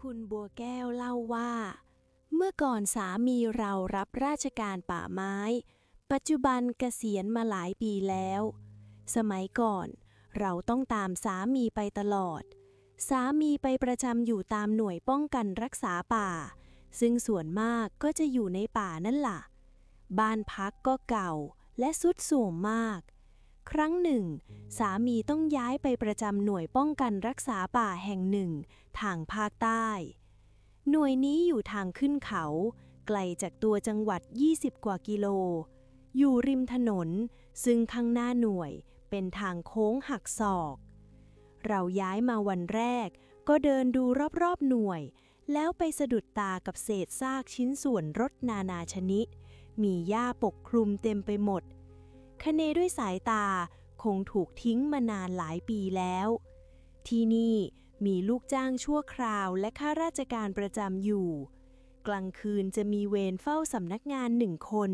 คุณบัวแก้วเล่าว่า เมื่อก่อนสามีเรารับราชการป่าไม้ ปัจจุบันเกษียณมาหลายปีแล้ว สมัยก่อนเราต้องตามสามีไปตลอด สามีไปประจำอยู่ตามหน่วยป้องกันรักษาป่า ซึ่งส่วนมากก็จะอยู่ในป่านั่นล่ะ บ้านพักก็เก่าและสุดโทรมมาก ครั้งหนึ่ง สามีต้องย้ายไปประจำหน่วยป้องกันรักษาป่าแห่งหนึ่ง ทางภาคใต้ หน่วยนี้อยู่ทางขึ้นเขา ไกลจากตัวจังหวัด 20 กว่ากิโล อยู่ริมถนน ซึ่งข้างหน้าหน่วยเป็นทางโค้งหักศอก เราย้ายมาวันแรก ก็เดินดูรอบๆหน่วย แล้วไปสะดุดตากับเศษซากชิ้นส่วนรถนานาชนิด มีหญ้าปกคลุมเต็มไปหมด คะเนด้วยสายตาคงถูกทิ้งมานานหลายปีแล้ว ที่นี่มีลูกจ้างชั่วคราวและข้าราชการประจำอยู่ กลางคืนจะมีเวรเฝ้าสำนักงานหนึ่งคน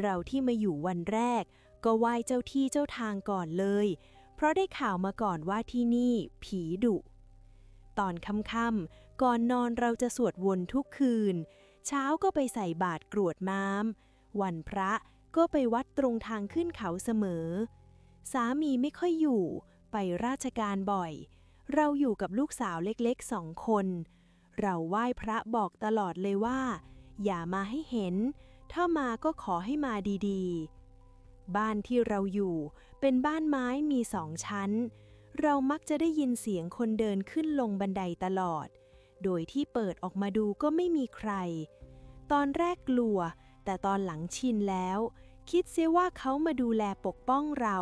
เราที่มาอยู่วันแรก ก็ไหว้เจ้าที่เจ้าทางก่อนเลย เพราะได้ข่าวมาก่อนว่าที่นี่ผีดุ ตอนค่ำๆก่อนนอนเราจะสวดวนทุกคืน เช้าก็ไปใส่บาตรกรวดม้าม วันพระ ก็ไปวัดตรงทางขึ้นเขาเสมอ สามีไม่ค่อยอยู่ ไปราชการบ่อย เราอยู่กับลูกสาวเล็กๆสองคน เราไหว้พระบอกตลอดเลยว่า อย่ามาให้เห็น ถ้ามาก็ขอให้มาดีๆ บ้านที่เราอยู่เป็นบ้านไม้มีสองชั้น เรามักจะได้ยินเสียงคนเดินขึ้นลงบันไดตลอด โดยที่เปิดออกมาดูก็ไม่มีใคร ตอนแรกกลัวแต่ตอนหลังชินแล้ว คิดเสียว่าเขามาดูแลปกป้องเรา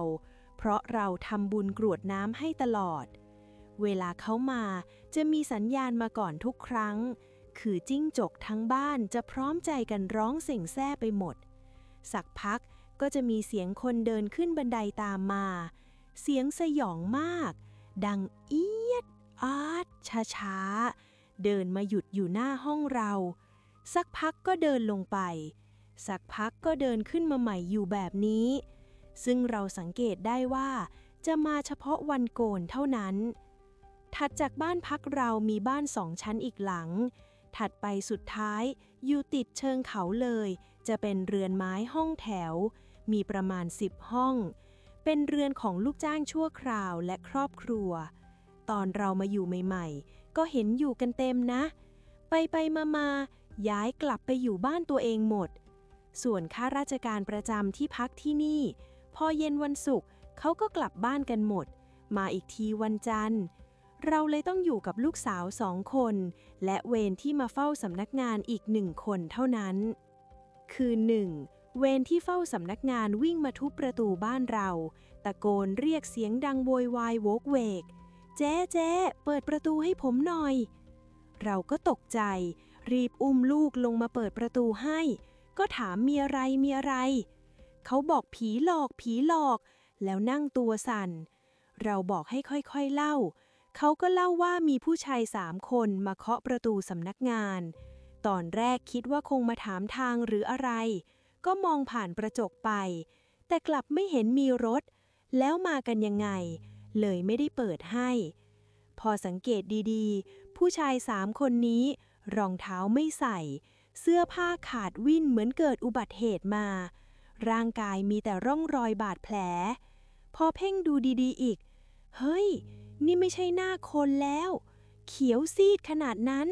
เพราะเราทำบุญกรวดน้ำให้ตลอด เวลาเขามาจะมีสัญญาณมาก่อนทุกครั้ง คือจิ้งจกทั้งบ้านจะพร้อมใจกันร้องเส่งแซ่ไปหมด สักพักก็จะมีเสียงคนเดินขึ้นบันไดตามมา เสียงสยองมาก ดังเอียดอาดช้าๆ เดินมาหยุดอยู่หน้าห้องเรา สักพักก็เดินลงไป สักพักก็เดินขึ้นมาใหม่อยู่แบบนี้ ซึ่งเราสังเกตได้ว่า จะมาเฉพาะวันโกนเท่านั้น ถัดจากบ้านพักเรามีบ้านสองชั้นอีกหลัง ถัดไปสุดท้ายอยู่ติดเชิงเขาเลย จะเป็นเรือนไม้ห้องแถว มีประมาณ 10 ห้อง เป็นเรือนของลูกจ้างชั่วคราวและครอบครัว ตอนเรามาอยู่ใหม่ ๆ ก็เห็นอยู่กันเต็มนะ ไปไปมามาย้ายกลับไปอยู่บ้านตัวเองหมด ส่วนข้าราชการประจำที่พักที่นี่ พอเย็นวันศุกร์เขาก็กลับบ้านกันหมด มาอีกทีวันจันทร์ เราเลยต้องอยู่กับลูกสาวสองคน และเวรที่มาเฝ้าสำนักงานอีกหนึ่งคนเท่านั้น คือหนึ่งเวรที่เฝ้าสำนักงานวิ่งมาทุบประตูบ้านเรา ตะโกนเรียกเสียงดังโวยวายโวกเวก เจ๊เจ๊เปิดประตูให้ผมหน่อย เราก็ตกใจ รีบอุ้มลูกลงมาเปิดประตูให้ ก็ถามมีอะไรมีอะไร เขาบอกผีหลอกผีหลอก แล้วนั่งตัวสั่น เราบอกให้ค่อยๆเล่า เขาก็เล่าว่ามีผู้ชายสามคนมาเคาะประตูสำนักงาน ตอนแรกคิดว่าคงมาถามทางหรืออะไร ก็มองผ่านกระจกไป แต่กลับไม่เห็นมีรถ แล้วมากันยังไง เลยไม่ได้เปิดให้ พอสังเกตดีๆ ผู้ชายสามคนนี้รองเท้าไม่ใส่ เสื้อผ้าขาดวิ่นเหมือนเกิดอุบัติเหตุมา ร่างกายมีแต่ร่องรอยบาดแผล พอเพ่งดูดีๆอีก เฮ้ย นี่ไม่ใช่หน้าคนแล้ว เขียวซีดขนาดนั้น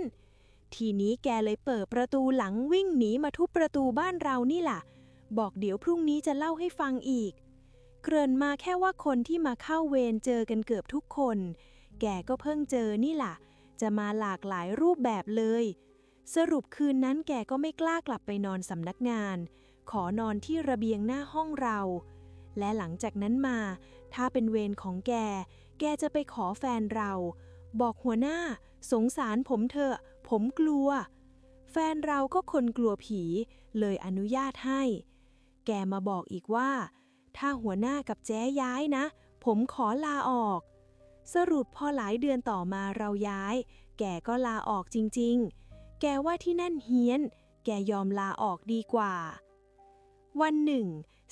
ทีนี้แกเลยเปิดประตูหลังวิ่งหนีมาทุบประตูบ้านเรานี่ล่ะ บอกเดี๋ยวพรุ่งนี้จะเล่าให้ฟังอีก เกริ่นมาแค่ว่าคนที่มาเข้าเวรเจอกันเกือบทุกคน แกก็เพิ่งเจอนี่ล่ะ จะมาหลากหลายรูปแบบเลย สรุปคืนนั้นแกก็ไม่กล้ากลับไปนอนสำนักงาน ขอนอนที่ระเบียงหน้าห้องเรา และหลังจากนั้นมา ถ้าเป็นเวรของแก แกจะไปขอแฟนเรา บอกหัวหน้า สงสารผมเถอะ ผมกลัว แฟนเราก็คนกลัวผี เลยอนุญาตให้ แกมาบอกอีกว่า ถ้าหัวหน้ากับแจ้ย้ายนะ ผมขอลาออก สรุปพอหลายเดือนต่อมาเราย้าย แกก็ลาออกจริง ๆ แกว่าที่นั่นเฮี้ยน แกยอมลาออกดีกว่า วันหนึ่ง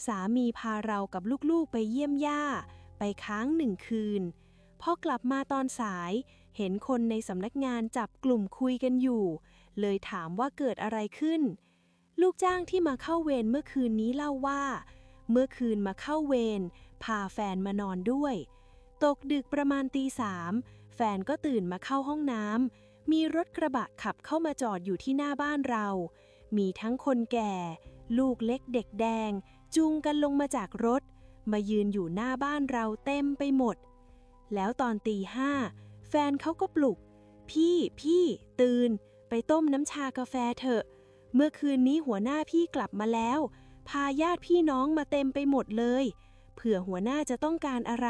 สามีพาเรากับลูกๆไปเยี่ยมย่า ไปค้างหนึ่งคืน พอกลับมาตอนสาย เห็นคนในสำนักงานจับกลุ่มคุยกันอยู่ เลยถามว่าเกิดอะไรขึ้น ลูกจ้างที่มาเข้าเวรเมื่อคืนนี้เล่าว่า เมื่อคืนมาเข้าเวรพาแฟนมานอนด้วย ตกดึกประมาณตีสามแฟนก็ตื่นมาเข้าห้องน้ำ มีรถกระบะขับเข้ามาจอดอยู่ที่หน้าบ้านเรา มีทั้งคนแก่ ลูกเล็กเด็กแดง จูงกันลงมาจากรถ มายืนอยู่หน้าบ้านเราเต็มไปหมด แล้วตอนตีห้าแฟนเขาก็ปลุก พี่พี่ตื่น ไปต้มน้ำชากาแฟเถอะ เมื่อคืนนี้หัวหน้าพี่กลับมาแล้ว พาญาติพี่น้องมาเต็มไปหมดเลย เผื่อหัวหน้าจะต้องการอะไร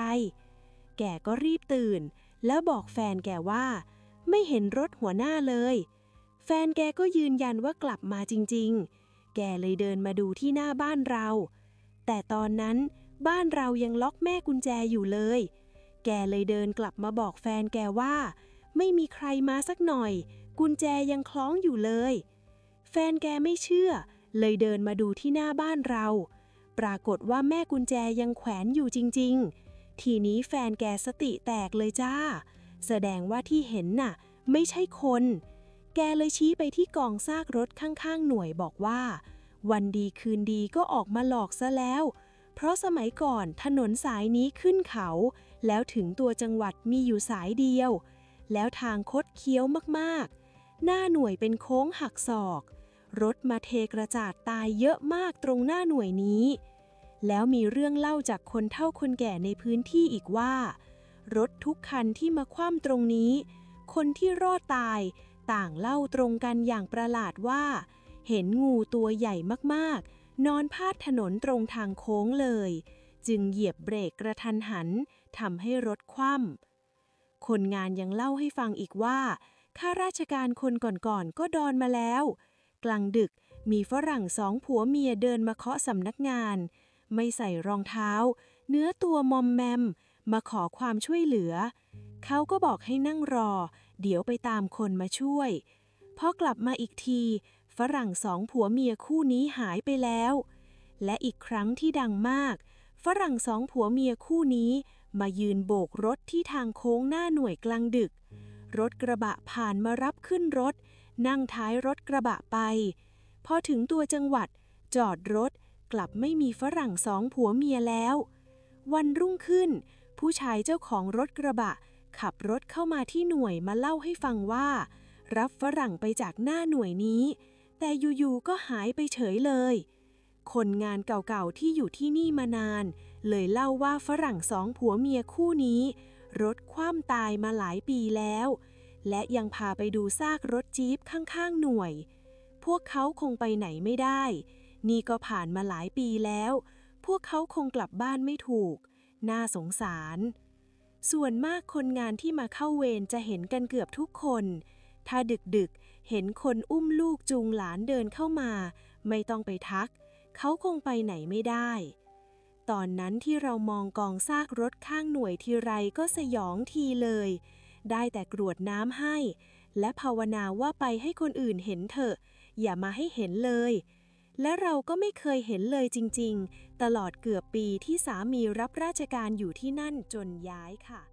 แกก็รีบตื่น แล้วบอกแฟนแกว่า ไม่เห็นรถหัวหน้าเลย แฟนแกก็ยืนยันว่ากลับมาจริง ๆ แกเลยเดินมาดูที่หน้าบ้านเรา แต่ตอนนั้นบ้านเรายังล็อกแม่กุญแจอยู่เลย แกเลยเดินกลับมาบอกแฟนแกว่า ไม่มีใครมาสักหน่อย กุญแจยังคล้องอยู่เลย แฟนแกไม่เชื่อ เลยเดินมาดูที่หน้าบ้านเรา ปรากฏว่าแม่กุญแจยังแขวนอยู่จริง ๆ ทีนี้แฟนแกสติแตกเลยจ้า แสดงว่าที่เห็นน่ะ ไม่ใช่คน แกเลยชี้ไปที่กองซากรถข้างๆหน่วยบอกว่า วันดีคืนดีก็ออกมาหลอกซะแล้ว เพราะสมัยก่อนถนนสายนี้ขึ้นเขา แล้วถึงตัวจังหวัดมีอยู่สายเดียว แล้วทางคดเคี้ยวมากๆ หน้าหน่วยเป็นโค้งหักศอก รถมาเทกระจาดตายเยอะมากตรงหน้าหน่วยนี้ แล้วมีเรื่องเล่าจากคนเฒ่าคนแก่ในพื้นที่อีกว่า รถทุกคันที่มาคว่ำตรงนี้ คนที่รอดตายต่างเล่าตรงกันอย่างประหลาดว่า เห็นงูตัวใหญ่มากๆ นอนพาดถนนตรงทางโค้งเลย จึงเหยียบเบรกกระทันหันทำให้รถคว่ำคนงานยังเล่าให้ฟังอีกว่าข้าราชการคนก่อนๆก็ดอนมาแล้ว กลางดึกมีฝรั่งสองผัวเมียเดินมาเคาะสำนักงาน ไม่ใส่รองเท้า เนื้อตัวมอมแมม มาขอความช่วยเหลือ เขาก็บอกให้นั่งรอ เดี๋ยวไปตามคนมาช่วย พอกลับมาอีกที ฝรั่งสองผัวเมียคู่นี้หายไปแล้ว และอีกครั้งที่ดังมาก ฝรั่งสองผัวเมียคู่นี้มายืนโบกรถที่ทางโค้งหน้าหน่วยกลางดึก รถกระบะผ่านมารับขึ้นรถ นั่งท้ายรถกระบะไป พอถึงตัวจังหวัด จอดรถกลับไม่มีฝรั่งสองผัวเมียแล้ว วันรุ่งขึ้น ผู้ชายเจ้าของรถกระบะ ขับรถเข้ามาที่หน่วยมาเล่าให้ฟังว่า รับฝรั่งไปจากหน้าหน่วยนี้ แต่อยู่ๆก็หายไปเฉยเลย คนงานเก่าๆที่อยู่ที่นี่มานาน เลยเล่าว่าฝรั่งสองผัวเมียคู่นี้ รถคว่ำตายมาหลายปีแล้ว และยังพาไปดูซากรถจี๊ปข้างๆหน่วย พวกเขาคงไปไหนไม่ได้ นี่ก็ผ่านมาหลายปีแล้ว พวกเขาคงกลับบ้านไม่ถูก น่าสงสาร ส่วนมากคนงานที่มาเข้าเวรจะเห็นกันเกือบทุกคน ถ้าดึกๆ เห็นคนอุ้มลูกจูงหลานเดินเข้ามา ไม่ต้องไปทัก เขาคงไปไหนไม่ได้ ตอนนั้นที่เรามองกองซากรถข้างหน่วยทีไรก็สยองทีเลย ได้แต่กรวดน้ำให้ และภาวนาว่าไปให้คนอื่นเห็นเถอะ อย่ามาให้เห็นเลย และเราก็ไม่เคยเห็นเลยจริง ๆ ตลอดเกือบปีที่สามีรับราชการอยู่ที่นั่นจนย้ายค่ะ